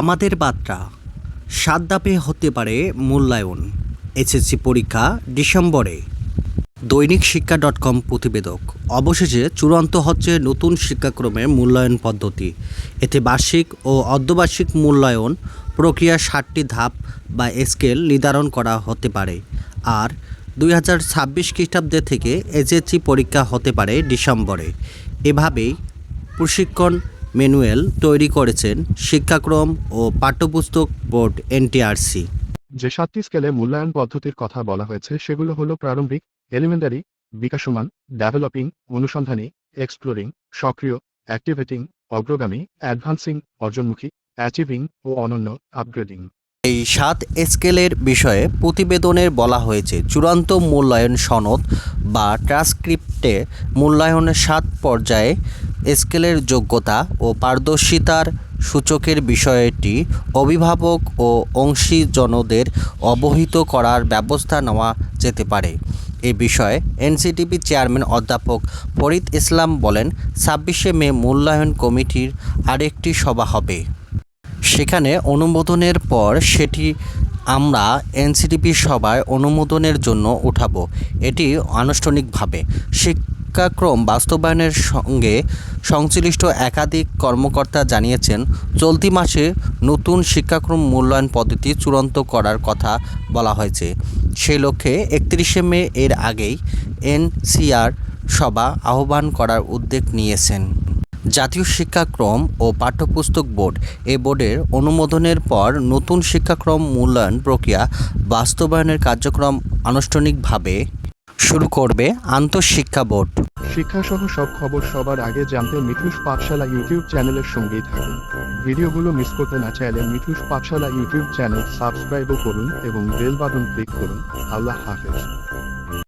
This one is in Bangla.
আমাদের বার্তা সাত ধাপে হতে পারে মূল্যায়ন, এসএসসি পরীক্ষা ডিসেম্বরে। দৈনিক শিক্ষা ডট কম প্রতিবেদক, অবশেষে চূড়ান্ত হচ্ছে নতুন শিক্ষাক্রমের মূল্যায়ন পদ্ধতি। এতে বার্ষিক ও অর্ধবার্ষিক মূল্যায়ন প্রক্রিয়া ষাটটি ধাপ বা স্কেল নির্ধারণ করা হতে পারে। আর দুই হাজার ছাব্বিশ খ্রিস্টাব্দে থেকে এসএসসি পরীক্ষা হতে পারে ডিসেম্বরে। এভাবেই প্রশিক্ষণ ম্যানুয়াল তৈরি করেছেন শিক্ষাক্রম ও পাঠ্যপুস্তক বোর্ড এনটিআরসি। যে সাতটি স্কেলে মূল্যায়ন পদ্ধতির কথা বলা হয়েছে, সেগুলো হলো প্রারম্ভিক, এলিমেন্টারি, বিকাশমান, ডেভেলপিং, অনুসন্ধানী, এক্সপ্লোরিং, সক্রিয়, অ্যাক্টিভেটিং, অগ্রগামী, অ্যাডভান্সিং, অর্জনমুখী, অ্যাচিভিং ও অনন্য, আপগ্রেডিং। এই সাত স্কেলের বিষয়ে প্রতিবেদনের বলা হয়েছে। চূড়ান্ত মূল্যায়ন সনদ বা ট্রান্সক্রিপ্টে মূল্যায়নের সাত পর্যায়ে স্কেলের যোগ্যতা ও পারদর্শিতার সূচকের বিষয়টি অভিভাবক ও অংশীজনদের অবহিত করার ব্যবস্থা নেওয়া যেতে পারে। এ বিষয়ে এনসিটিপি চেয়ারম্যান অধ্যাপক ফরিদ ইসলাম বলেন, ছাব্বিশে মে মূল্যায়ন কমিটির আরেকটি সভা হবে। সেখানে অনুমোদনের পর সেটি আমরা এনসিটিপি সভায় অনুমোদনের জন্য উঠাবো। এটি আনুষ্ঠানিকভাবে। শিক্ষাক্রম বাস্তবায়নের সঙ্গে সংশ্লিষ্ট একাধিক কর্মকর্তা জানিয়েছেন, চলতি মাসে নতুন শিক্ষাক্রম মূল্যায়ন পদ্ধতি চূড়ান্ত করার কথা বলা হয়েছে। সেই লক্ষ্যে একত্রিশে মে এর আগেই এনসিআর সভা আহ্বান করার উদ্যোগ নিয়েছেন। জাতীয় শিক্ষাক্রম ও পাঠ্যপুস্তক বোর্ড, এ বোর্ডের অনুমোদনের পর নতুন শিক্ষাক্রম মূল্যায়ন প্রক্রিয়া বাস্তবায়নের কার্যক্রম আনুষ্ঠানিকভাবে শুরু করবে আন্তঃশিক্ষা বোর্ড। শিক্ষাসহ সব খবর সবার আগে জানতে মিঠুস পাঠশালা ইউটিউব চ্যানেলের সঙ্গেই থাকুন। ভিডিওগুলো মিস করতে না চাইলে মিঠুস পাঠশালা ইউটিউব চ্যানেল সাবস্ক্রাইবও করুন এবং বেল বাটন ক্লিক করুন। আল্লাহ হাফেজ।